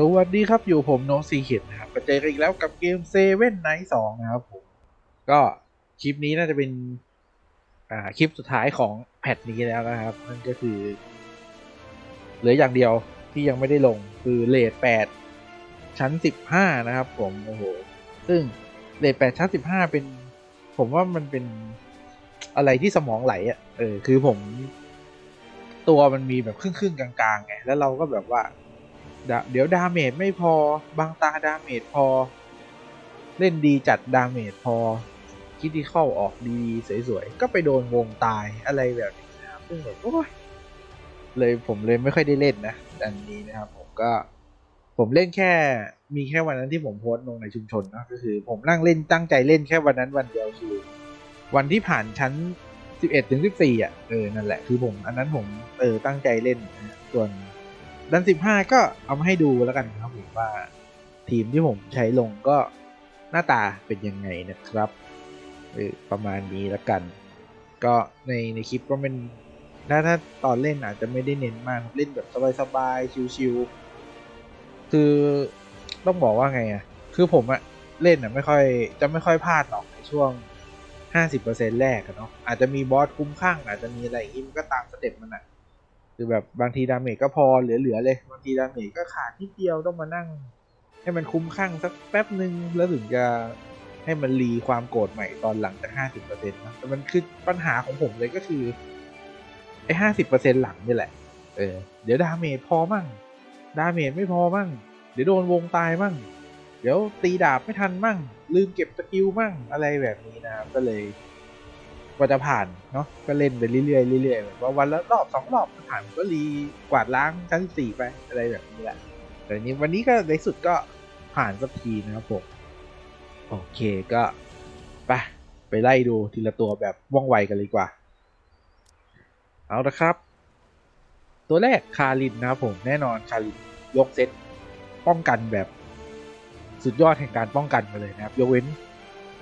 สวัสดีครับอยู่ผมโนซีเขียนนะครับมาเจอกันอีกแล้วกับเกมเซเว่นไนท์สองนะครับผมก็คลิปนี้น่าจะเป็นอ่าคลิปสุดท้ายของแพทนี้แล้วนะครับ นั่นก็คือ เหลืออย่างเดียวที่ยังไม่ได้ลงคือเลทแปดชั้นสิบห้านะครับผมโอ้โหซึ่งเลทแปดชั้นสิบห้าเป็น ผมว่ามันเป็นอะไรที่สมองไหลอะ่ะเออคือผม ตัวมันมีแบบครึ่งครึ่งๆกลางๆไงแล้วเราก็แบบว่า เดี๋ยวดาเมจไม่พอ บางตาดาเมจพอ เล่นดีจัดดาเมจพอ คิดที่เข้าออกดีๆสวยๆ ก็ไปโดนวงตายอะไรแบบนี้นะครับซึ่งแบบโอ้ยเลยผมเลยไม่ค่อยได้เล่นนะดันนี้นะครับ ผมก็ ผมเล่นแค่มีแค่วันนั้นที่ผมโพสต์ลงในชุมชนนะก็คือ ผมนั่งเล่นตั้งใจเล่นแค่วันนั้นวันเดียวคือวันที่ผ่านชั้น11ถึง14อะเออนั่นแหละคือผมอันนั้นผมเออตั้งใจเล่นส่วน ดันสิบห้าก็เอามาให้ดูแล้วกันครับผมว่าทีมที่ผมใช้ลงก็หน้าตาเป็นยังไงนะครับออประมาณนี้แล้วกัน ก็ในในคลิปก็เป็นถ้าถ้าตอนเล่นอาจจะไม่ได้เน้นมากเล่นแบบสบายๆชิวๆคือต้องบอกว่าไงอะคือผมอะเล่นอะไม่ค่อยจะไม่ค่อยพลาดหรอกในช่วง 50%แรกอะเนาะอาจจะมีบอสคุ้มข้างอาจจะมีอะไรอย่างงี้มันก็ตามสเต็ปมันอะ คือแบบบางทีดาเมจก็พอเหลือๆเลย บางทีดาเมจก็ขาดนิดเดียวต้องมานั่ง ให้มันคุ้มข้างสักแป๊บหนึ่งแล้วถึงจะให้มันรีความโกรธใหม่ตอนหลังจากห้าสิบเปอร์เซ็นต์นะแต่มันคือปัญหาของผมเลยก็คือไอ้ห้าสิบเปอร์เซ็นต์หลังนี่แหละ เออ เดี๋ยวดาเมจพอมั่ง ดาเมจไม่พอมั่ง เดี๋ยวโดนวงตายมั่ง เดี๋ยวตีดาบไม่ทันมั่ง ลืมเก็บสกิลมั่งอะไรแบบนี้นะครับก็เลย กว่าจะผ่านเนาะก็เล่นไปเรื่อยๆเรื่อยๆแบบว่าวันละรอบสองรอบผ่านก็รีกวาดล้างชั้นสี่ไปอะไรแบบนี้แหละแต่นี้วันนี้ก็ในสุดก็ผ่านสักทีนะครับผมโอเคก็ไปไปไล่ดูทีละตัวแบบว่องไวกันเลยกว่า เอาละครับ ตัวแรกคารินนะครับผมแน่นอนคารินยกเซตป้องกันแบบสุดยอดแห่งการป้องกันมาเลยนะครับ ยกเว้น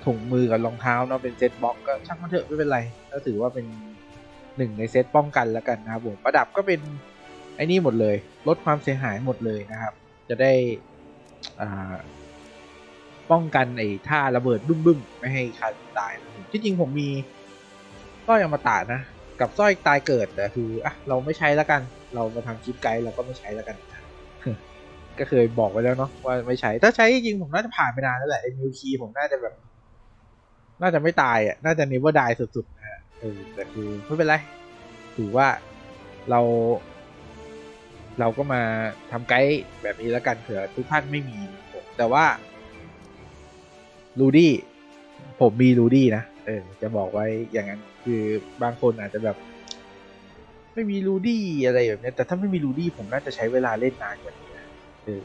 ถุงมือกับรองเท้าเนาะเป็นเซตบล็อกก็ช่างมันเถอะไม่เป็นไรก็ถือว่าเป็นหนึ่งในเซตป้องกันแล้วกันนะครับผมประดับก็เป็นไอ้นี่หมดเลย ลดความเสียหายหมดเลยนะครับ จะได้ป้องกันไอ้ท่าระเบิดบึ้มบึ้มๆไม่ให้ใครตายนะที่จริงผมมีสร้อยอมตะนะ กับสร้อยตายเกิดแต่คืออะเราไม่ใช้แล้วกัน เรามาทำคลิปไกด์เราก็ไม่ใช้แล้วกัน ก็เคยบอกไว้แล้วเนาะว่าไม่ใช้ถ้าใช้จริงผมน่าจะผ่านไปนานแล้วแหละไอ้มิวคีผมน่าจะแบบ น่าจะไม่ตายอะน่าจะนิวดายสุดๆนะฮะเออแต่คือไม่เป็นไร ถือว่าเรา เราก็มาทำไกด์แบบนี้แล้วกันเผื่อทุกท่านไม่มีผมแต่ว่าลูดี้ผมมีลูดี้นะเออจะบอกไว้อย่างนั้นคือบางคนอาจจะแบบ ไม่มีลูดี้อะไรแบบเนี้ยแต่ถ้าไม่มีลูดี้ผมน่าจะใช้เวลาเล่นนานกว่านี้นะเออ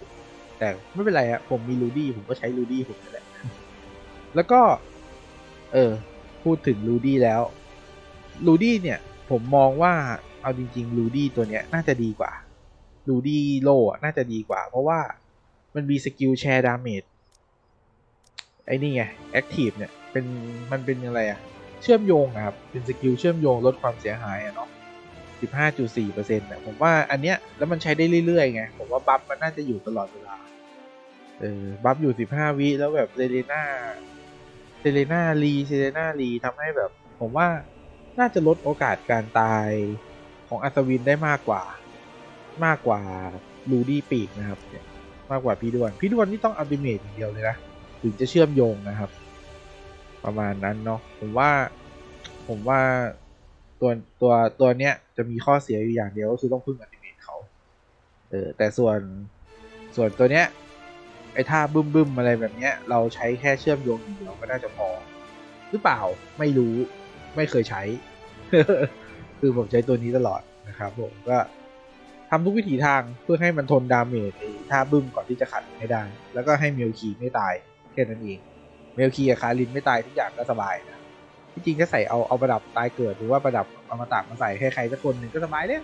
แต่ไม่เป็นไรอะผมมีลูดี้ผมก็ใช้ลูดี้ผมนั่นแหละแล้วก็ เออ พูดถึงลูดี้แล้วลูดี้เนี่ย ผมมองว่าเอาจริงๆลูดี้ตัวเนี้ยน่าจะดีกว่าลูดี้โลอะน่าจะดีกว่า เพราะว่ามันมีสกิลแชร์ดาเมจไอ้นี่ไงแอคทีฟเนี่ยเป็นมันเป็นอะไรอะเชื่อมโยงครับ เป็นสกิลเชื่อมโยงลดความเสียหายอะเนาะ15.4%เน่ะผมว่าอันเนี้ยแล้วมันใช้ได้เรื่อยๆไงผมว่าบัฟมันน่าจะอยู่ตลอดเวลาเออบัฟอยู่ 15 วิแล้วแบบเซเลน่า เซเลน่ารีเซเลน่ารีทำให้แบบ ผมว่าน่าจะลดโอกาสการตายของอัศวินได้มากกว่า มากกว่าลูดี้ปีกนะครับมากกว่าพี่ดวน พี่ดวนนี่ต้องอัลติเมทอย่างเดียวเลยนะ ถึงจะเชื่อมโยงนะครับ ประมาณนั้นเนาะผมว่าผมว่าตัวตัวตัวเนี้ยจะมีข้อเสียอยู่อย่างเดียวก็คือต้องพึ่งอัลติเมทเขาเออแต่ส่วนส่วนตัวเนี้ย ไอ้ท่าบึ้มบึ้มๆอะไรแบบเนี้ย เราใช้แค่เชื่อมโยงอย่างเดียวก็น่าจะพอ หรือเปล่าไม่รู้ไม่เคยใช้ คือผมใช้ตัวนี้ตลอดนะครับผมก็ทำทุกวิถีทางเพื่อให้มันทนดาเมจไอ้ท่าบึ้มก่อนที่จะขัดให้ได้ แล้วก็ให้เมลคีไม่ตายแค่นั้นเอง เมลคีกับคารินไม่ตายทุกอย่างก็สบายนะที่จริงก็ใส่เอาเอาประดับตายเกิดหรือว่าประดับอมตะมาใส่ให้ใครสักคนหนึ่งก็สบายเลย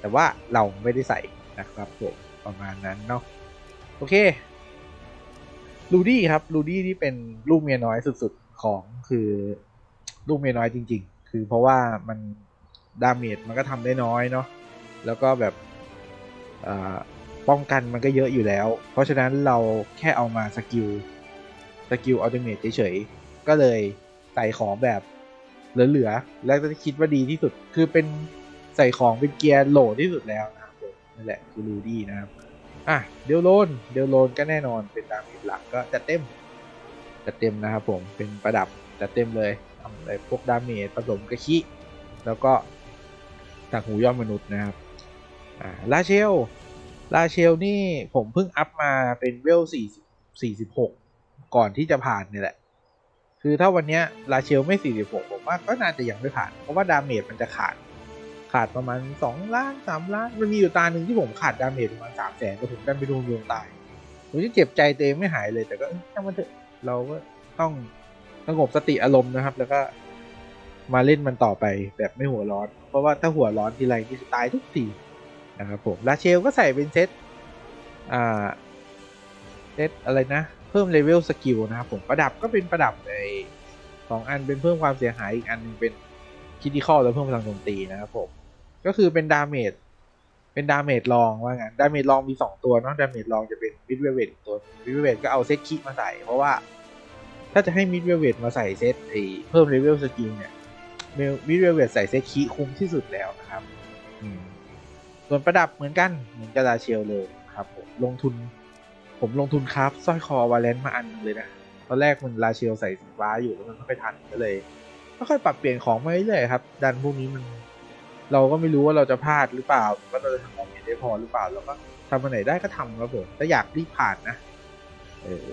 แต่ว่าเราไม่ได้ใส่นะครับผมประมาณนั้นเนาะ โอเคลูดี้ครับลูดี้ที่เป็นลูกเมียน้อยสุดๆของคือลูกเมียน้อยจริง ๆ คือเพราะว่ามันดาเมจมันก็ทำได้น้อยเนาะแล้วก็แบบป้องกันมันก็เยอะอยู่แล้ว เพราะฉะนั้นเราแค่เอามาสกิลสกิลอัลติเมทเฉยๆ ก็เลยใส่ของแบบเหลือๆ แล้วก็คิดว่าดีที่สุด คือเป็นใส่ของเป็นเกียร์โหลดที่สุดแล้วนะครับผมนั่นแหละคือรูดี้นะครับ อะเดลโลนเดลโลนก็แน่นอนเป็นดาเมจหลักก็จัดเต็มจัดเต็มนะครับผมเป็นประดับจัดเต็มเลยทำอะไรพวกดาเมจผสมกระชิแล้วก็ต่างหูย่อมมนุษย์นะครับอ่าลาเชลลาเชลนี่ผมเพิ่งอัพมาเป็นเวล4 46 ก่อนที่จะผ่านนี่แหละ คือถ้าวันนี้ลาเชลไม่ 46 ผมว่าก็น่าจะยังไม่ผ่าน เพราะว่าดาเมจมันจะขาด ขาดประมาณ2ล้าน3ล้านมันมีอยู่ตาหนึ่งที่ผมขาดดาเมจประมาณ3แสนแต่ผมดันไปโดนดวงตายผมจะเจ็บใจตัวเองไม่หายเลย แต่ก็ช่างมันเถอะเราก็ต้องสงบสติอารมณ์นะครับ แล้วก็มาเล่นมันต่อไปแบบไม่หัวร้อน เพราะว่าถ้าหัวร้อนทีไรนี่จะตายทุกทีนะครับผมลาเชลก็ใส่เป็นเซตอ่าเซตอะไรนะ เพิ่มเลเวลสกิลนะครับผมประดับก็เป็นประดับในสองอันเป็นเพิ่มความเสียหายอีกอันนึงเป็นคิติคอแล้วเพิ่มพลังโจมตีนะครับผม ก็คือเป็นดาเมจเป็นดาเมจลองว่างั้นดาเมจลองมี 2 ตัวเนาะดาเมจลองจะเป็นมิดเวเวตตัวมิดเวเวตก็เอาเซตคิมาใส่ เพราะว่าถ้าจะให้มิดเวเวตมาใส่เซตไอเพิ่มเลเวลสกิลเนี่ยมิดเวเวตใส่เซตคิคุ้มที่สุดแล้วนะครับส่วนประดับเหมือนกันเหมือนกับลาเชลเลยครับผมลงทุนผมลงทุนครับสร้อยคอวาเลนต์มาอันหนึงเลยนะตอนแรกมันลาเชลใส่สีฟ้าอยู่แล้วมันไม่ค่อยทันก็เลยค่อยๆปรับเปลี่ยนของมาเรื่อยๆครับดันพวกนี้มัน เราก็ไม่รู้ว่าเราจะพลาดหรือเปล่าว่าเราจะทำออกมาได้พอหรือเปล่าเราก็ทำอันไหนได้ก็ทำครับผมถ้าอยากรีบผ่านนะเออ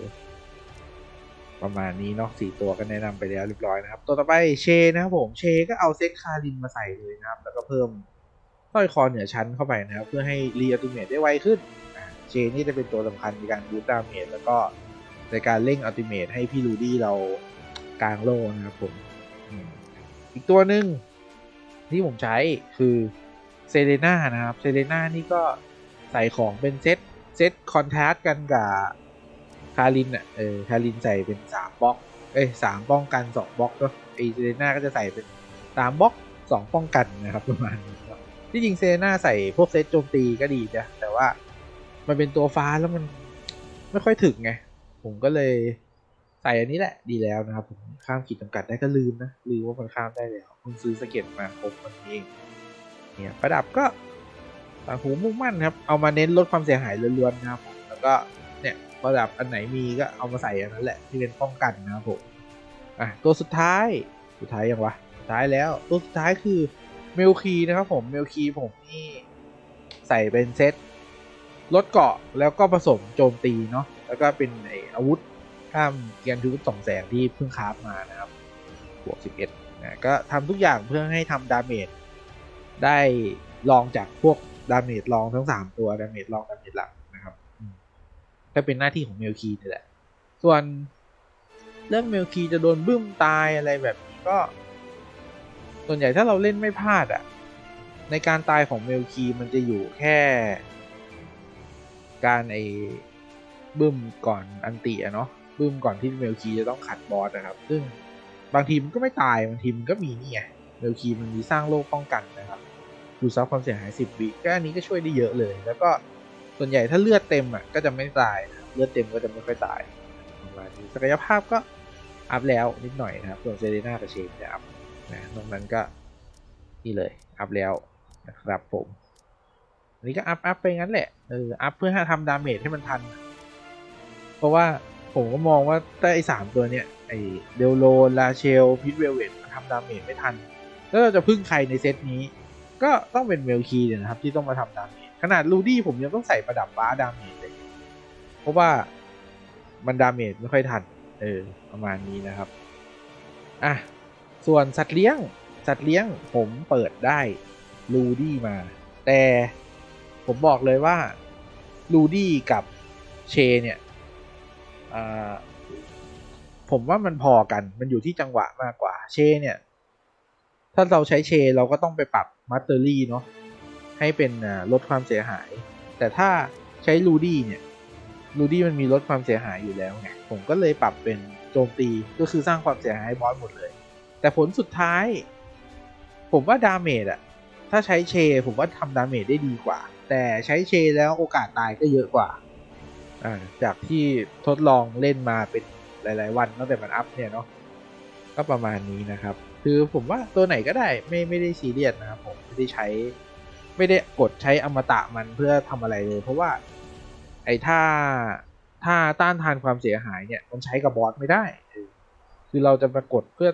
ประมาณนี้เนาะสี่ตัวก็แนะนำไปแล้วเรียบร้อยนะครับ ตัวต่อไปเชนะครับผมเชก็เอาเซตคารินมาใส่เลยนะครับ แล้วก็เพิ่มสร้อยคอเหนือชั้นเข้าไปนะครับ เพื่อให้รีอัลติเมทได้ไวขึ้นเชนี่จะเป็นตัวสำคัญในการบูตดาเมจแล้วก็ในการเร่งอัลติเมทให้พี่ลูดี้เรากลางโลนะครับผมอีกตัวหนึ่ง ที่ผมใช้คือเซเลน่านะครับเซเลน่านี่ก็ใส่ของเป็นเซตเซตคอนทราสต์กันกับคารินอะเออคารินใส่เป็นสามบล็อกเอ้ยสามป้องกันสองบล็อกเนาะไอเซเลน่าก็จะใส่เป็นสามบล็อกสองป้องกันนะครับประมาณนี้ครับที่จริงเซเลน่าใส่พวกเซตโจมตีก็ดีนะแต่ว่ามันเป็นตัวฟ้าแล้วมันไม่ค่อยถึงไงผมก็เลย ใส่อันนี้แหละดีแล้วนะครับผมข้ามขีดจำกัดได้ก็ลืมนะลืมว่ามันข้ามได้แล้วเพิ่งซื้อสเก็ตมาครบมันเองเนี่ยประดับก็ต่างหูมุ่งมั่นครับเอามาเน้นลดความเสียหายล้วนๆนะครับผมแล้วก็เนี่ยประดับอันไหนมีก็เอามาใส่อันนั้นแหละที่เป็นป้องกันนะครับผมอะตัวสุดท้ายสุดท้ายยังวะสุดท้ายแล้วตัวสุดท้ายคือเมลคีนะครับผมเมลคีผมนี่ใส่เป็นเซตลดเกาะแล้วก็ผสมโจมตีเนาะแล้วก็เป็นไออาวุธ ข้ามเกียร์ทุกสองแสงที่เพิ่งคราฟมานะครับบวก11นะก็ทำทุกอย่างเพื่อให้ทำดาเมจได้ลองจากพวกดาเมจลองทั้ง3ตัวดาเมจลองดาเมจหลักนะครับก็เป็นหน้าที่ของเมลคีนี่แหละ ส่วนเรื่องเมลคีจะโดนบึ้มตายอะไรแบบนี้ก็ ส่วนใหญ่ถ้าเราเล่นไม่พลาดอะ่ะ ในการตายของเมลคีมันจะอยู่แค่ การไอ้บึ้มก่อนอันติอะเนาะ บึ้มก่อนที่เมลคีจะต้องขัดบอสนะครับ ซึ่งบางทีมันก็ไม่ตายบางทีมันก็มีนี่ไงเมลคีมันมีสร้างโลกป้องกันนะครับดูซับความเสียหาย 10 วิก็อันนี้ก็ช่วยได้เยอะเลย แล้วก็ส่วนใหญ่ถ้าเลือดเต็มอะก็จะไม่ตายเลือดเต็มก็จะไม่ค่อยตายประมาณนี้ศักยภาพก็อัพแล้วนิดหน่อยนะครับส่วนเซเรน่ากับเชนจะอัพนะนอกนั้นก็นี่เลยอัพแล้วนะครับผมอันนี้ก็อัพอัพไปงั้นแหละเอออัพเพื่อให้ทำดาเมจให้มันทัน เพราะว่า ผมก็มองว่าถ้าไอ้สามตัวเนี้ยไอ้เดลโลลาเชลพิทเวลเวตมันทำดาเมจไม่ทัน แล้วเราจะพึ่งใครในเซตนี้ ก็ต้องเป็นเมลคีเนี่ยนะครับ ที่ต้องมาทำดาเมจขนาดลูดี้ผมยังต้องใส่ประดับฟ้าดาเมจเลย เพราะว่ามันดาเมจไม่ค่อยทัน เออ ประมาณนี้นะครับ อะ ส่วนสัตว์เลี้ยง สัตว์เลี้ยงผมเปิดได้ลูดี้มา แต่ผมบอกเลยว่าลูดี้กับเชเนี่ย ผมว่ามันพอกัน มันอยู่ที่จังหวะมากกว่า เชเนี่ย ถ้าเราใช้เชเราก็ต้องไปปรับมัตเตอรี่เนาะ ให้เป็นลดความเสียหาย แต่ถ้าใช้ลูดี้เนี่ย ลูดี้มันมีลดความเสียหายอยู่แล้วไง ผมก็เลยปรับเป็นโจมตี ก็คือสร้างความเสียหายให้บอสหมดเลย แต่ผลสุดท้าย ผมว่าดาเมจอะถ้าใช้เช ผมว่าทำดาเมจได้ดีกว่า แต่ใช้เชแล้วโอกาสตายก็เยอะกว่าอ่า จากที่ทดลองเล่นมาเป็นหลาย ๆ วันตั้งแต่มันอัพเนี่ยเนาะก็ประมาณนี้นะครับ คือผมว่าตัวไหนก็ได้ไม่ไม่ได้ซีเรียสนะครับผมไม่ได้ใช้ไม่ได้กดใช้อมตะมันเพื่อทำอะไรเลย เพราะว่าไอ้ถ้าถ้าต้านทานความเสียหายเนี่ยมันใช้กับบอสไม่ได้ คือเราจะมากดเพื่อ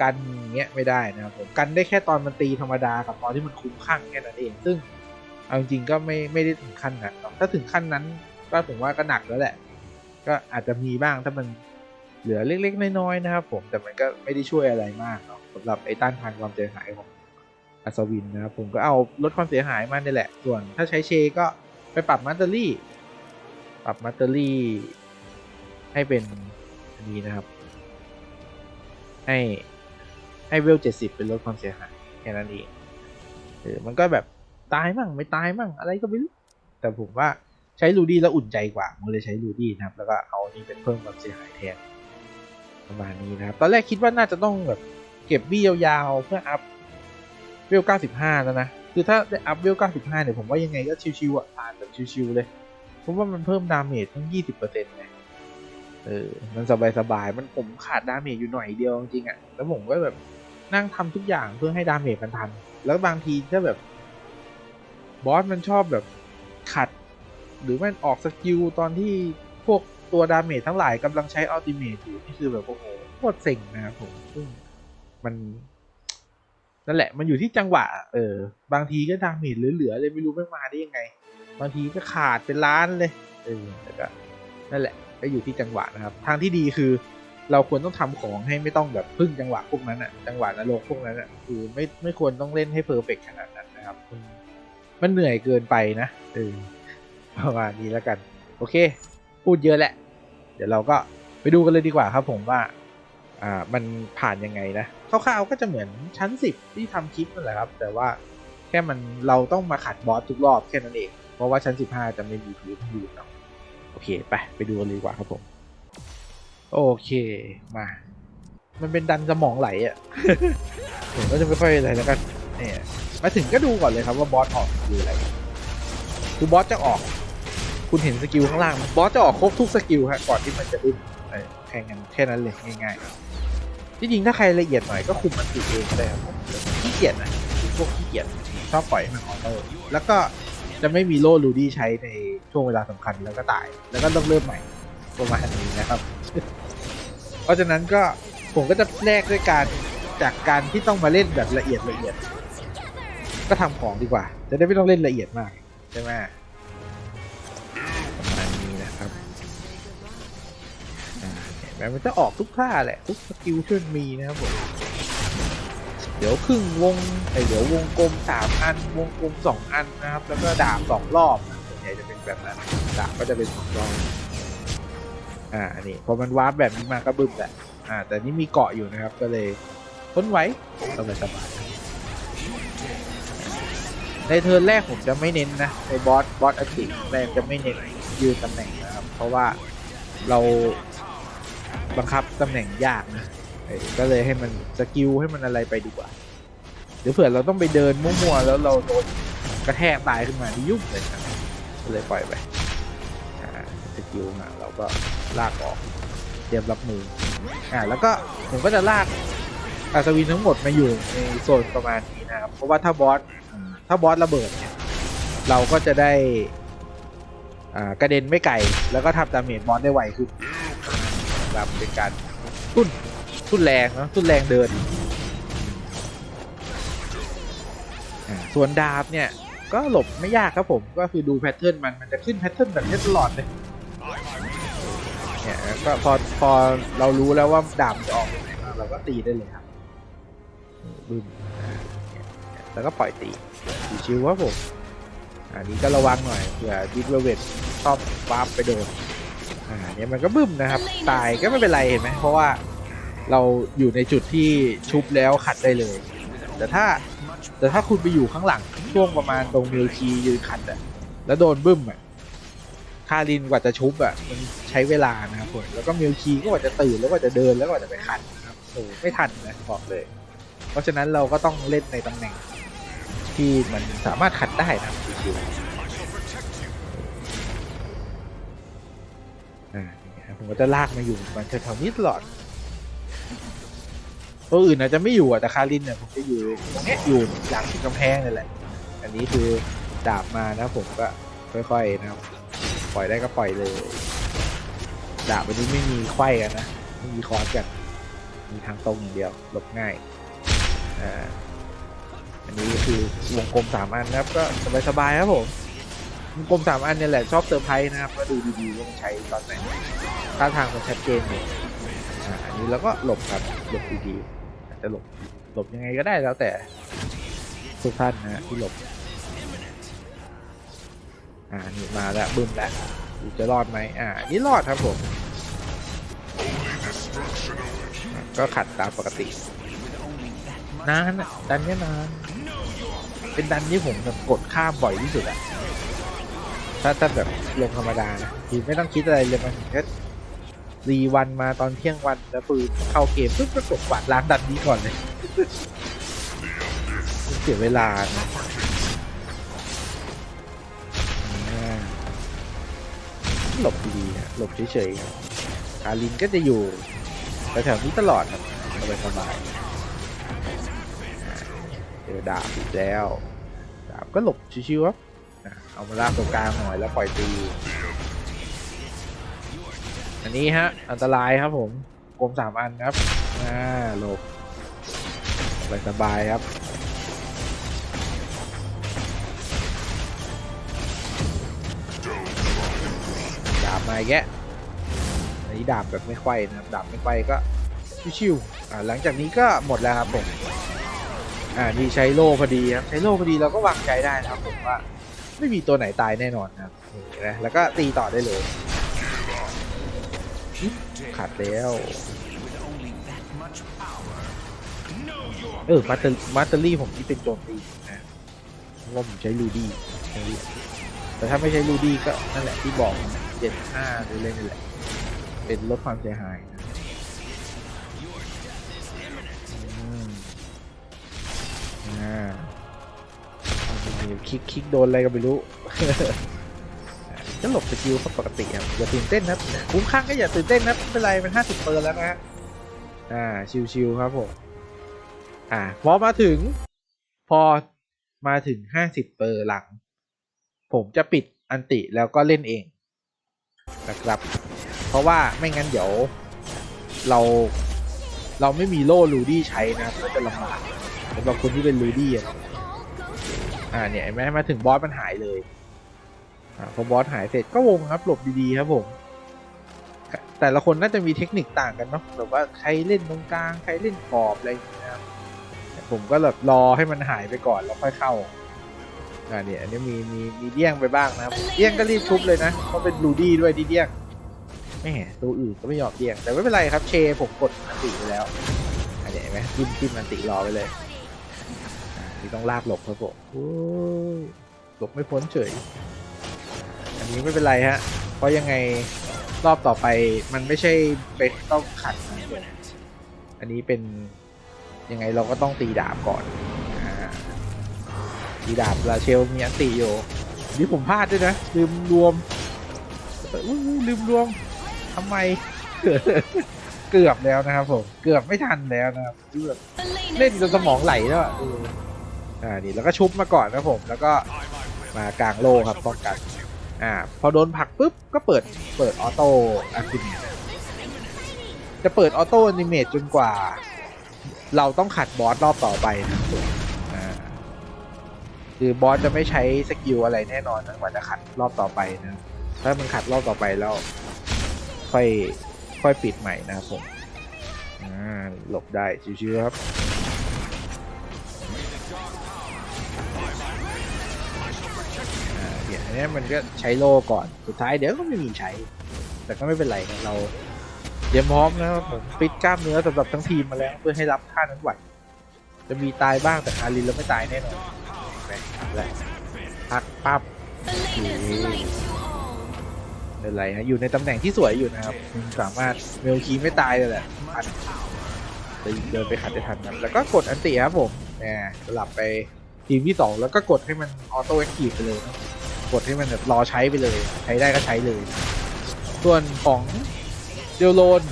กันเงี้ยไม่ได้นะครับผมกันได้แค่ตอนมันตีธรรมดากับตอนที่มันคุ้มข้างแค่นั้นเอง ซึ่งเอาจริงก็ไม่ไม่ได้ถึงขั้นนั้นถ้าถึงขั้นนั้น ก็ผมว่าก็หนักแล้วแหละ ก็อาจจะมีบ้างถ้ามันเหลือเล็กๆน้อยๆนะครับผมแต่มันก็ไม่ได้ช่วยอะไรมากเนาะสำหรับไอ้ต้านทานความเสียหายของอัศวินนะครับผมก็เอาลดความเสียหายมานี่แหละ ส่วนถ้าใช้เชก็ไปปรับมัตเตอรี่ ปรับมัตเตอรี่ให้เป็นอันนี้นะครับ ให้ให้เวลเจ็ดสิบเป็นลดความเสียหายแค่นั้นเองเออมันก็แบบตายมั่งไม่ตายมั่งอะไรก็ไม่รู้แต่ผมว่า ใช้ลูดี้แล้วอุ่นใจกว่าผมเลยใช้ลูดี้นะครับ แล้วก็เอานี้เป็นเพิ่มความเสียหายแทนประมาณนี้นะครับ ตอนแรกคิดว่าน่าจะต้องแบบเก็บบี้ยาวๆ เพื่ออัพเวล 95 แล้วนะ คือถ้าได้อัพเวล 95 เนี่ยผมว่ายังไงก็ชิวๆอะผ่านแบบชิวๆเลยเพราะว่ามันเพิ่มดาเมจตั้ง 20%ไงเออ มันสบายๆ มันผมขาดดาเมจอยู่หน่อยเดียวจริงๆอะ แล้วผมก็แบบนั่งทำทุกอย่างเพื่อให้ดาเมจมันทัน แล้วบางทีถ้าแบบบอสมันชอบแบบขัด หรือแมันออกสกิลตอนที่พวกตัวดาเมจทั้งหลายกำลังใช้อัลติเมทอยู่นี่คือแบบโอ้โหโคตรเซ็งนะครับผมซึ่งมันนั่นแหละมันอยู่ที่จังหวะ เออ บางทีก็ดาเมจเหลือๆเลยไม่รู้ไม่มาได้ยังไง บางทีก็ขาดเป็นล้านเลย เออแต่ก็นั่นแหละก็อยู่ที่จังหวะนะครับ ทางที่ดีคือ เราควรต้องทำของให้ไม่ต้องแบบพึ่งจังหวะพวกนั้นอะจังหวะนรกพวกนั้นอะคือไม่ไม่ควรต้องเล่นให้เพอร์เฟกขนาดนั้นนะครับ มันเหนื่อยเกินไปนะ เออ ประมาณนี้แล้วกัน โอเค พูดเยอะแหละ เดี๋ยวเราก็ไปดูกันเลยดีกว่าครับผมว่าอ่ามันผ่านยังไงนะคร่าวๆก็จะเหมือนชั้นสิบที่ทำคลิปนั่นแหละครับ แต่ว่าแค่มันเราต้องมาขัดบอสทุกรอบแค่นั้นเอง เพราะว่าชั้นสิบห้าจะไม่มีพื้นที่เนาะโอเคไปไปดูกันเลยดีกว่าครับผม โอเคมา มันเป็นดันสมองไหลอะ่ะผมก็จะไม่ค่อยอะไรแล้วกันเนี่ยมาถึงก็ดูก่อนเลยครับว่าบอสออกสกิลอะไร คือบอสจะออก คุณเห็นสกิลข้างล่างไหมบอสจะออกครบทุกสกิลฮะก่อนที่มันจะดึงแข่งกันแค่นั้นเลยง่ายๆที่จริงถ้าใครละเอียดหน่อยก็คุมมันติเองก็ได้ครับผมขี้เกียจนะพวกขี้เกียจชอบปล่อยให้มันออโต้แล้วก็จะไม่มีโล่ลูดี้ใช้ในช่วงเวลาสำคัญแล้วก็ตาย แล้วก็ต้องเริ่มใหม่ประมาณนี้นะครับ เพราะฉะนั้นก็ผมก็จะแลกด้วยการจากการที่ต้องมาเล่นแบบละเอียดละเอียด ก็ทำของดีกว่า จะได้ไม่ต้องเล่นละเอียดมากใช่ไหม อ่มันจะออกทุกท่าแหละ ทุกสกิลที่มันมีนะครับผมเดี๋ยวครึ่งวงไอเดี๋ยววงกลมสามอัน วงกลมสองอันนะครับ แล้วก็ดาบสองรอบนะส่วนใหญ่จะเป็นแบบนั้นดาบก็จะเป็นสองรอบอ่าอันนี้พอมันวาร์ปแบบนี้มาก็บึ้มแหละอ่า แต่นี่มีเกาะอยู่นะครับ ก็เลยพ้นไว้สบายสบายในเทิร์นแรกผมจะไม่เน้นนะในบอสบอสอติแรกจะไม่เน้นยืนตำแหน่งนะครับ เพราะว่าเรา บังคับตำแหน่งยากนะก็เลยให้มันสกิลให้มันอะไรไปดีกว่าเดี๋ยวเผื่อเราต้องไปเดินมั่วๆแล้วเราโดนกระแทกตายขึ้นมาที่ยุ่งเลยครับก็เลยปล่อยไปสกิลมาเราก็ลากออกเตรียมรับมืออ่าแล้วก็ผมก็จะลากอัศวินทั้งหมดมาอยู่ในโซนประมาณนี้นะครับเพราะว่าถ้าบอสถ้าบอสระเบิดเนี่ยเราก็จะได้อ่ากระเด็นไม่ไกลแล้วก็ทำดาเมจบอสได้ไวขึ้น ครับเป็นการทุ่นทุ่นแรงนะทุ่นแรงเดินส่วนดาบเนี่ยก็หลบไม่ยากครับผมก็คือดูแพทเทิร์นมันมันจะขึ้นแพทเทิร์นแบบนี้ตลอดเลยเนี่ยก็พอพอเรารู้แล้วว่าดาบจะออกยังไงมาเราก็ตีได้เลยครับบึ้มอ่าเนี่ยแล้วก็ปล่อยตีชิวๆครับผมอันนี้ก็ระวังหน่อยเผื่อดิฟเวเวตชอบวาร์ปไปโดน อ่าเนี่ยมันก็บึ้มนะครับ ตายก็ไม่เป็นไรเห็นไหมเพราะว่าเราอยู่ในจุดที่ชุบแล้วขัดได้เลย แต่ถ้าแต่ถ้าคุณไปอยู่ข้างหลังช่วงประมาณตรงมิลคียืนขัดอะแล้วโดนบึ้มอะคารินกว่าจะชุบอะมันใช้เวลานะครับผมแล้วก็มิลคีก็กว่าจะตื่นแล้วกว่าจะเดินแล้วกว่าจะไปขัดนะครับโอ้ไม่ทันนะบอกเลย เพราะฉะนั้นเราก็ต้องเล่นในตำแหน่งที่มันสามารถขัดได้นะ ผมก็จะลากมาอยู่มันแถวๆนี้ตลอดตัวอื่นอาจจะไม่อยู่แต่คารินเนี่ยผมจะอยู่ตรงนี้อยู่หลังกำแพงนี่แหละ อันนี้คือดาบมานะผมก็ค่อยๆนะครับ ปล่อยได้ก็ปล่อยเลย ดาบอันนี้ไม่มีไข้กันนะไม่มีคอร์สกัน มีทางตรงอย่างเดียวหลบง่ายอ่าอันนี้คือวงกลมสามอันนะครับก็สบายๆครับผมวงกลมสามอันเนี่ยแหละชอบเซอร์ไพรส์นะครับก็ดูดีๆว่าใช้ตอนไหน ท่าทางมันชัดเจนเลยอ่าอันนี้เราก็หลบครับหลบดีๆอาจจะหลบหลบยังไงก็ได้แล้วแต่ทุกท่านนะที่หลบอ่านี่มาแล้วบึ้มแล้วดูจะรอดไหมอ่านี่รอดครับผมก็ขัดตามปกตินานอะดันเนี้ยนานเป็นดันที่ผมแบบกดข้ามบ่อยที่สุดอะถ้าถ้าแบบลงธรรมดานะคือไม่ต้องคิดอะไรเลยมันแค รีวันมาตอนเที่ยงวันแล้วปืนเข้าเกมปุ๊บก็กดกวาดล้างดันนี้ก่อนเลยเสียเวลานะหลบดีๆนะหลบเฉยๆครับคารินก็จะอยู่แถวๆนี้ตลอดครับสบายๆเจอดาบอีกแล้ว ดาบก็หลบชิวๆครับเอามาลากตรงกลางหน่อยแล้วปล่อยตี อันนี้ฮะ อันตรายครับผมกลมสามอันครับอ่าหลบสบายๆครับดาบมาอีกแยะอันนี้ดาบแบบไม่ไขว้นะครับดาบไม่ไขว้ก็ชิวๆอ่าหลังจากนี้ก็หมดแล้วครับผมอ่านี่ใช้โล่พอดีครับใช้โล่พอดีเราก็วางใจได้นะครับผมว่า ไม่มีตัวไหนตายแน่นอนนะครับนี่นะแล้วก็ตีต่อได้เลย ขัดแล้ว เออมาเตอร์มาเตอรี่ผมที่เป็นโจมตีนะว่าผมใช้ลูดี้แต่ถ้าไม่ใช้ลูดี้ก็นั่นแหละที่บอกเจ็ดห้าหรือเล่นนี่แหละ เป็นลดความเสียหายนะอ่าคลิกคลิกโดนอะไรก็ไม่รู้ ก็หลบสกิลเขาปกติครับอย่าตื่นเต้นนะคุ้มข้างก็อย่าตื่นเต้นนะไม่เป็นไรมันห้าสิบเปอร์แล้วนะฮะอ่าชิวๆครับผมอ่าพอมาถึง พอมาถึงห้าสิบเปอร์หลัง ผมจะปิดอันติแล้วก็เล่นเองนะครับ เพราะว่าไม่งั้นเดี๋ยวเราเราไม่มีโล่ลูดี้ใช้นะก็จะลำบากสำหรับคนที่เป็นลูดี้อะอ่าเนี่ยเห็นไหมมาถึงบอสมันหายเลย พอบอสหายเสร็จก็วงครับหลบดีๆครับผม แต่ละคนน่าจะมีเทคนิคต่างกันเนาะแบบว่าใครเล่นตรงกลางใครเล่นขอบอะไรอย่างเงี้ยนะครับผมก็แบบรอให้มันหายไปก่อนแล้วค่อยเข้าอ่าเนี่ยอันนี้มีมีมีเดี้ยงไปบ้างนะครับเดี้ยงก็รีบชุบเลยนะเพราะเป็นลูดี้ด้วยดีเดี้ยงแม่ตัวอื่นก็ไม่ยอมเดี่ยงแต่ไม่เป็นไรครับเชผมกดอันติไปแล้วอันนี้เห็นไหมจิ้มจิ้มอันติรอไว้เลยอ่าที่ต้องลากหลบครับผมโอ้หลบไม่พ้นเฉย นนี้ไม่เป็นไรฮะ เพราะยังไงรอบต่อไปมันไม่ใช่ไปต้องขัด อันนี้เป็นยังไงเราก็ต้องตีดาบก่อนอตีดาบลาเชลมีอันติอยู่นี่ผมพลาดด้วยนะ ลืมรวมลืมรวมทำไมเกือบแล้วนะครับผมเกือบไม่ทันแล้วนะครับเล่นจนสมองไหลแล้วอะอ่านี่แล้วก็ชุบมาก่อนนะผม แล้วก็มากลางโลครับป้องกัน อ่าพอโดนผักปุ๊บก็เปิดเปิดออโต้อะคิเมตจะเปิดออโต้อนิเมตจนกว่า เราต้องขัดบอสรอบต่อไปนะครับผมอ่าคือบอสจะไม่ใช้สกิลอะไรแน่นอนนะกว่าจะขัดรอบต่อไปนะ ถ้ามันขัดรอบต่อไปแล้ว ค่อยค่อยปิดใหม่นะครับผมอ่าหลบได้ชิวๆครับ นี้มันก็ใช้โล่ก่อน สุดท้ายเดี๋ยวก็ไม่มีใช้ แต่ก็ไม่เป็นไรนะเราเตรียมพร้อมนะผมฟิตกล้ามเนื้อสำหรับทั้งทีมมาแล้วเพื่อให้รับท่านั้นไหว จะมีตายบ้างแต่คารินเราไม่ตายแน่นอนเห็นไหมและพักปั๊บเป็นไรฮะอยู่ในตำแหน่งที่สวยอยู่นะครับสามารถเมลคีไม่ตายเลยแหละทันเดินไปขัดได้ทันครับแล้วก็กดอันติครับผมแหมสลับไปทีมที่สองแล้วก็กดให้มันออโต้แอคทีฟไปเลยนะ กดให้มันแบบรอใช้ไปเลย ใช้ได้ก็ใช้เลย ส่วนของเดลโลน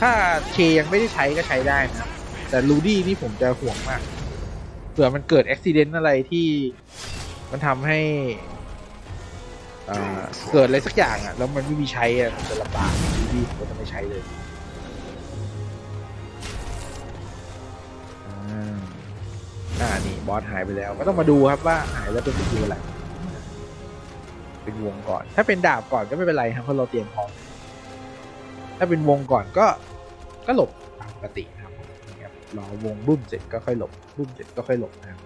ถ้าเคยังไม่ได้ใช้ก็ใช้ได้นะ แต่ลูดี้นี่ผมจะห่วงมากเผื่อมันเกิดอุบิเหตุอะไรที่มันทำให้เกิดอะไรสักอย่างอะ แล้วมันไม่มีใช้อะมันจะลำบากลูดี้ผมจะไม่ใช้เลยอ่านี่บอสหายไปแล้ว ก็ต้องมาดูครับว่าหายแล้วเป็นสกิลอะไร เป็นวงก่อน ถ้าเป็นดาบก่อนก็ไม่เป็นไรครับเพราะเราเตรียมพร้อมถ้าเป็นวงก่อนก็ก็หลบตามปกตินะครับรอวงบุ้มเสร็จก็ค่อยหลบบุ้มเสร็จก็ค่อยหลบนะครับ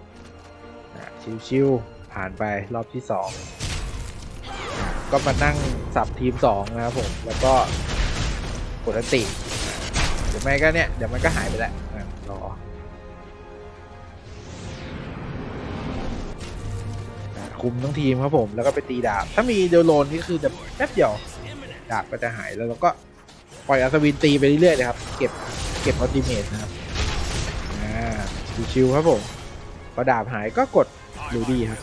ชิวๆผ่านไปรอบที่สองก็มานั่งสับทีมสองนะครับผมแล้วก็กดติเดี๋ยวไม่ก็เนี่ยเดี๋ยวมันก็หายไปแล้วอะรอ คุมทั้งทีมครับผมแล้วก็ไปตีดาบ ถ้ามีเดลโลนนี่คือจะแป๊บเดียวดาบก็จะหายแล้วเราก็ปล่อยอัศวินตีไปเรื่อยๆเลยครับ เก็บเก็บอัลติเมทนะครับอ่าชิวๆครับผมพอดาบหายก็กดลูดี้ครับ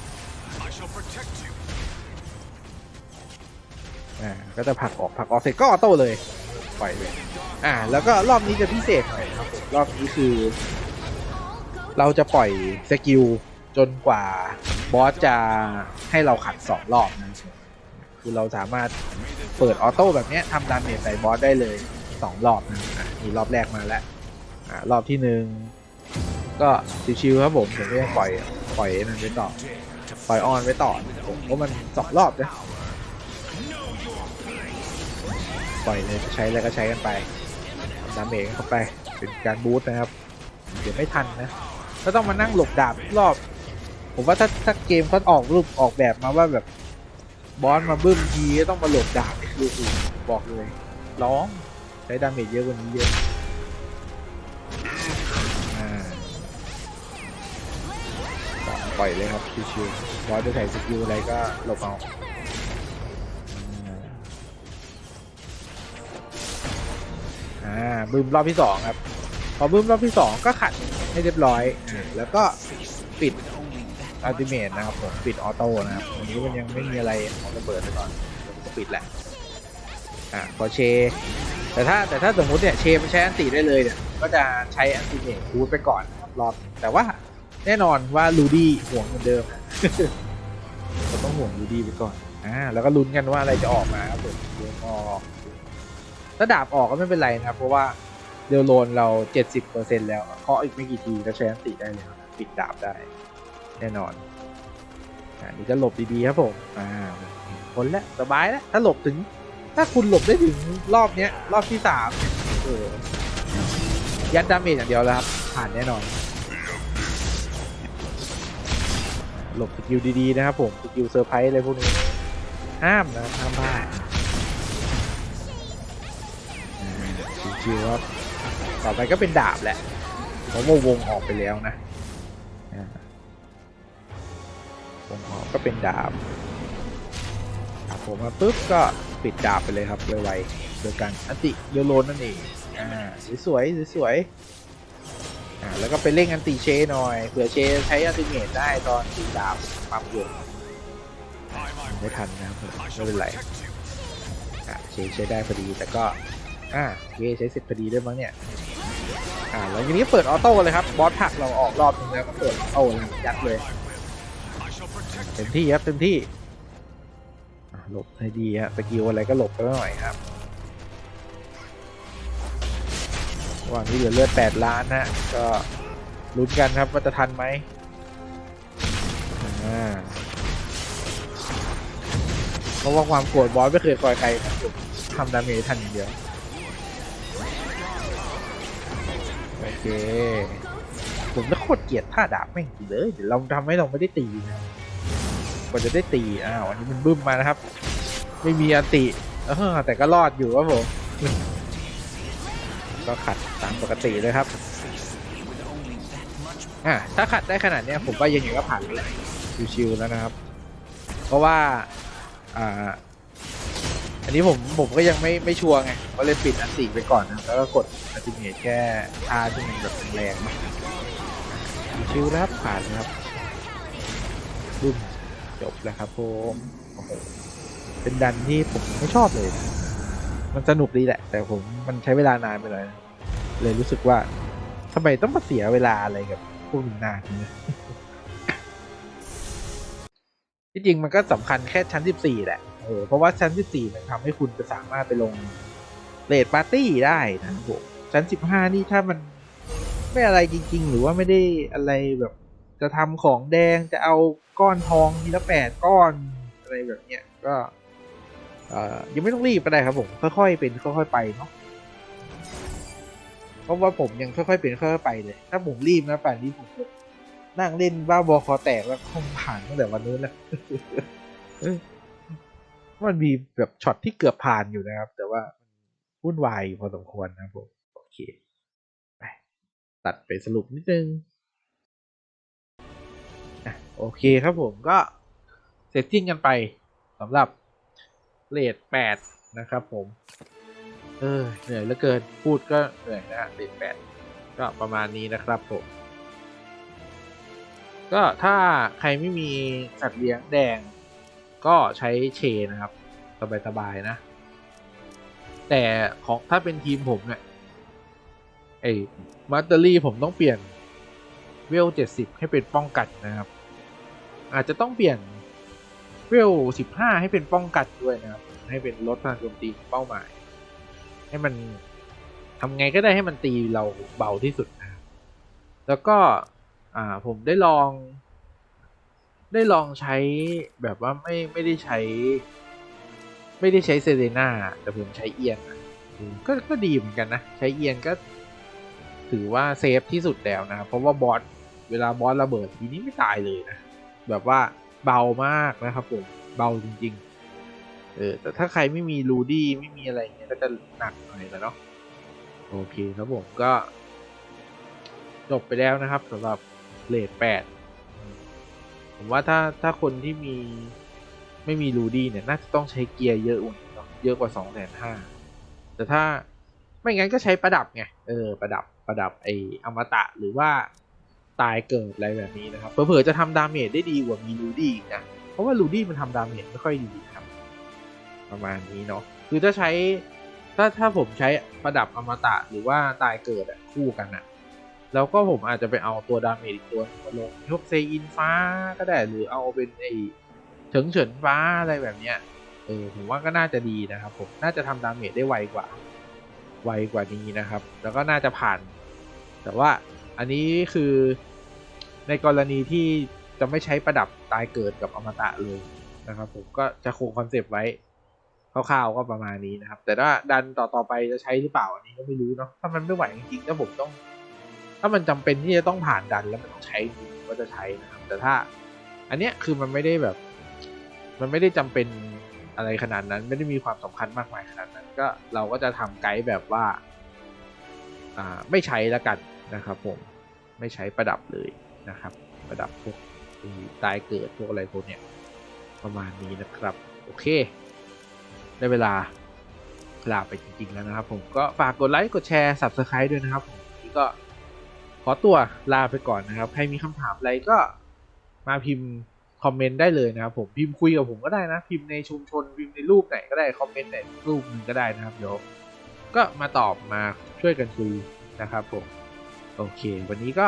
อ่าก็จะผลักออกผลักออกเสร็จก็ออโต้เลยปล่อยเลยอ่าแล้วก็รอบนี้จะพิเศษหน่อยครับผมรอบนี้คือ เราจะปล่อยสกิลจนกว่า บอสจะให้เราขัดสองรอบนะครับคือเราสามารถเปิดออโต้แบบเนี้ยทำดาเมจใส่บอสได้เลยสองรอบนะอะนี่รอบแรกมาแล้วอ่ารอบที่หนึ่งก็ชิวๆครับผมผมก็ยังปล่อยปล่อยนั่นไว้ต่อปล่อยออนไว้ต่อผมเพรามันสองรอบนะปล่อยเลยใช้อะไรก็ใช้กันไปดาเมจเข้าไปเป็นการบูสต์นะครับเดี๋ยวไม่ทันนะก็ต้องมานั่งหลบดาบรอบ ผมว่าถ้าถ้าเกมเขาออกรูปออกแบบมาว่าแบบบอสมาบึ้มทีก็ต้องมาหลบดาบคือบอกเลย ร้องใช้ดาเมจเยอะกว่านี้เยอะอ่าก็ปล่อยเลยครับชิวๆบอสจะใส่สกิลอะไรก็หลบเอาอ่าบึ้มรอบที่สองครับ พอบึ้มรอบที่สองก็ขัดให้เรียบร้อย แล้วก็ปิด อัลติเมทนะครับผมปิดออโต้นะครับวันนี้มันยังไม่มีอะไรของระเบิดไปก่อนก็ปิดแหละอะพอเช แต่ถ้าแต่ถ้าสมมุติเนี่ยเชมันใช้อันติได้เลยเนี่ยก็จะใช้อัลติเมทคูดไปก่อนนะครับรอบแต่ว่าแน่นอนว่าลูดี้ห่วงเหมือนเดิมเราต้องห่วงลูดี้ไปก่อนอ่าแล้วก็ลุ้นกันว่าอะไรจะออกมาครับผมดวงออกถ้าดาบออกก็ไม่เป็นไรนะครับ เพราะว่าเดลโลนเรา 70%แล้วเคาะอีกไม่กี่ทีก็ใช้อันติได้เลยปิดดาบได้ แน่นอนอ่านี่ก็หลบดีๆครับผมอ่าพ้นแล้วสบายแล้วถ้าหลบถึง ถ้าคุณหลบได้ถึงรอบเนี้ย รอบที่สามเออยัดดาเมจอย่างเดียวแล้วครับผ่านแน่นอน หลบสกิลดีๆนะครับผมสกิลเซอร์ไพรส์อะไรพวกนี้ห้ามนะห้ามพลาดอ่าชิวๆครับต่อไปก็เป็นดาบแหละเพราะว่าวงออกไปแล้วนะ ผมออกก็เป็นดาบครับผมมาปุ๊บก็ปิดดาบไปเลยครับไวๆโดยการอันติโยโลนนั่นเองอ่าสวยๆสวยๆอ่าแล้วก็ไปเร่งอันติเชหน่อยเผื่อเชใช้อันติเมทได้ตอนตีดาบปั๊บวงไม่ทันนะครับไม่เป็นไรอ่าเชใช้ได้พอดีแต่ก็อ่าเชใช้เสร็จพอดีด้วยมั้งเนี่ยอ่าแล้วทีนี้เปิดออโต้เลยครับบอสผักเราออกรอบนึงแล้วก็เปิดออโต้เลยยัดเลย เต็มที่ครับเต็มที่หลบให้ดีฮะสกิลอะไรก็หลบไปหน่อยครับว่างนี้เหลือเลือด8ล้านนะก็ลุ้นกันครับว่าจะทันไหมเพราะว่าความโกรธบอสไม่เคยคอยใครทำดาเมจทันอย่างเดียวโอเคผมน่าโคตรเกลียดท่าดาบแม่งจริงเลยเดี๋ยวเราทำให้เราไม่ได้ตีนะ กว่าจะได้ตีอ้าวอันนี้มันบึ้มมานะครับ ไม่มีอันติเออแต่ก็รอดอยู่ครับผมก็ขัดตามปกติเลยครับอ่าถ้าขัดได้ขนาดนี้ผมว่ายังไงก็ผ่านแล้วแหละชิวๆแล้วนะครับ เพราะว่าอ่าอันนี้ผมผมก็ยังไม่ไม่ชัวร์ไงก็เลยปิดอันติไปก่อนนะแล้วก็กดอัลติเมทแค่ท่าที่มันแบบแรงชิวๆแล้วครับผ่านนะครับบึ้ม จบแล้วครับผมโอ้โหเป็นดันที่ผมไม่ชอบเลย มันสนุกดีแหละ แต่ผมมันใช้เวลานานไปหน่อยเลยรู้สึกว่าทำไมต้องมาเสียเวลาอะไรกับพวกนี้นานเนี่ยที่จริงมันก็สำคัญแค่ชั้น 14 แหละเออเพราะว่าชั้น 14 มันทำให้คุณจะสามารถไปลงเลดปาร์ตี้ได้นะผมชั้น 15 นี่ถ้ามันไม่อะไรจริง ๆ หรือว่าไม่ได้อะไรแบบ จะทำของแดงจะเอาก้อนทองทีละแปดก้อนอะไรแบบเนี้ยก็ยังไม่ต้องรีบก็ได้ครับผมค่อยๆเป็นค่อยๆไปเนาะเพราะว่าผมยังค่อยๆเป็นค่อยๆไปเลย ถ้าผมรีบนะป่านนี้ผมนั่งเล่นบ้าบอคอแตกแล้วคงผ่านตั้งแต่วันนู้นแล้วมันมีแบบช็อตที่เกือบผ่านอยู่นะครับ แต่ว่าวุ่นวายพอสมควรนะผมโอเคไปตัดไปสรุปนิดนึง โอเคครับผมก็เสร็จสิ้นกันไปสำหรับเลทแปดนะครับผม เออเหนื่อยเหลือเกินพูดก็เหนื่อยนะเลทแปดก็ประมาณนี้นะครับผม ก็ถ้าใครไม่มีสัตว์เลี้ยงแดง ก็ใช้เชนะครับ สบายๆนะ แต่ของถ้าเป็นทีมผมเนี่ยไอ้มาสเตอรี่ผมต้องเปลี่ยนเวลเจ็ดสิบให้เป็นป้องกันนะครับ อาจจะต้องเปลี่ยนเวลสิบห้าให้เป็นป้องกันด้วยนะครับ ให้เป็นลดพลังโจมตีเป้าหมาย ให้มันทำไงก็ได้ให้มันตีเราเบาที่สุดนะแล้วก็อ่าผมได้ลอง ได้ลองใช้แบบว่าไม่ไม่ได้ใช้ ไม่ได้ใช้เซเรนาแต่ผมใช้เอียนก็ก็ดีเหมือนกันนะ ใช้เอียนก็ถือว่าเซฟที่สุดแล้วนะครับเพราะว่าบอสเวลาบอสระเบิดทีนี้ไม่ตายเลยนะ แบบว่าเบามากนะครับผมเบาจริง ๆ เออแต่ถ้าใครไม่มีรูดี้ไม่มีอะไรเงี้ยก็จะหนักหน่อยแล้วเนาะโอเคครับผมก็ จบไปแล้วนะครับสำหรับเลทแปดผมว่าถ้าถ้าคนที่มีไม่มีรูดี้เนี่ยน่าจะต้องใช้เกียร์เยอะกว่านี้เนาะเยอะกว่าสองแสนห้าแต่ถ้าไม่งั้นก็ใช้ประดับไงเออประดับประดับไออมตะหรือว่า ตายเกิดอะไรแบบนี้นะครับ เผื่อๆจะทำดาเมจได้ดีกว่ามีรูดี้นะ เพราะว่าลูดี้มันทำดาเมจไม่ค่อยดีครับ ประมาณนี้เนาะ คือถ้าใช้ ถ้าถ้าผมใช้ประดับอมตะหรือว่าตายเกิดอะคู่กันอะแล้วก็ผมอาจจะไปเอาตัวดาเมจอีกตัวมาลงยกเซอินฟ้าก็ได้หรือเอาเป็นไอเฉิงเฉินฟ้าอะไรแบบเนี้ย เออผมว่าก็น่าจะดีนะครับผม น่าจะทำดาเมจได้ไวกว่า ไวกว่านี้นะครับ แล้วก็น่าจะผ่าน แต่ว่าอันนี้คือ ในกรณีที่จะไม่ใช้ประดับตายเกิดกับอมตะเลยนะครับผมก็จะคงคอนเซปต์ไว้คร่าวๆก็ประมาณนี้นะครับ แต่ถ้าดันต่อๆไปจะใช้หรือเปล่าอันนี้ก็ไม่รู้เนาะถ้ามันไม่ไหวจริงๆถ้าผมต้อง ถ้ามันจำเป็นที่จะต้องผ่านดันแล้วมันต้องใช้ก็จะใช้นะครับแต่ถ้า อันเนี้ยคือมันไม่ได้แบบ มันไม่ได้จำเป็นอะไรขนาดนั้น ไม่ได้มีความสำคัญมากมายขนาดนั้น ก็เราก็จะทำไกด์แบบว่า อ่าไม่ใช้แล้วกันนะครับผมไม่ใช้ประดับเลย นะครับประดับพวกตายเกิดพวกอะไรพวกเนี้ยประมาณนี้นะครับ โอเค ได้เวลาลาไปจริงๆแล้วนะครับ ผมก็ฝากกดไลค์กดแชร์ subscribe ด้วยนะครับผมนี่ก็ขอตัวลาไปก่อนนะครับ ใครมีคำถามอะไรก็มาพิมพ์คอมเมนต์ได้เลยนะครับผมพิมพ์คุยกับผมก็ได้นะ พิมพ์ในชุมชนพิมพ์ในรูปไหนก็ได้คอมเมนต์ไหนรูปหนึงก็ได้นะครับเดี๋ยวก็มาตอบมาช่วยกันคุยนะครับผม โอเค วันนี้ก็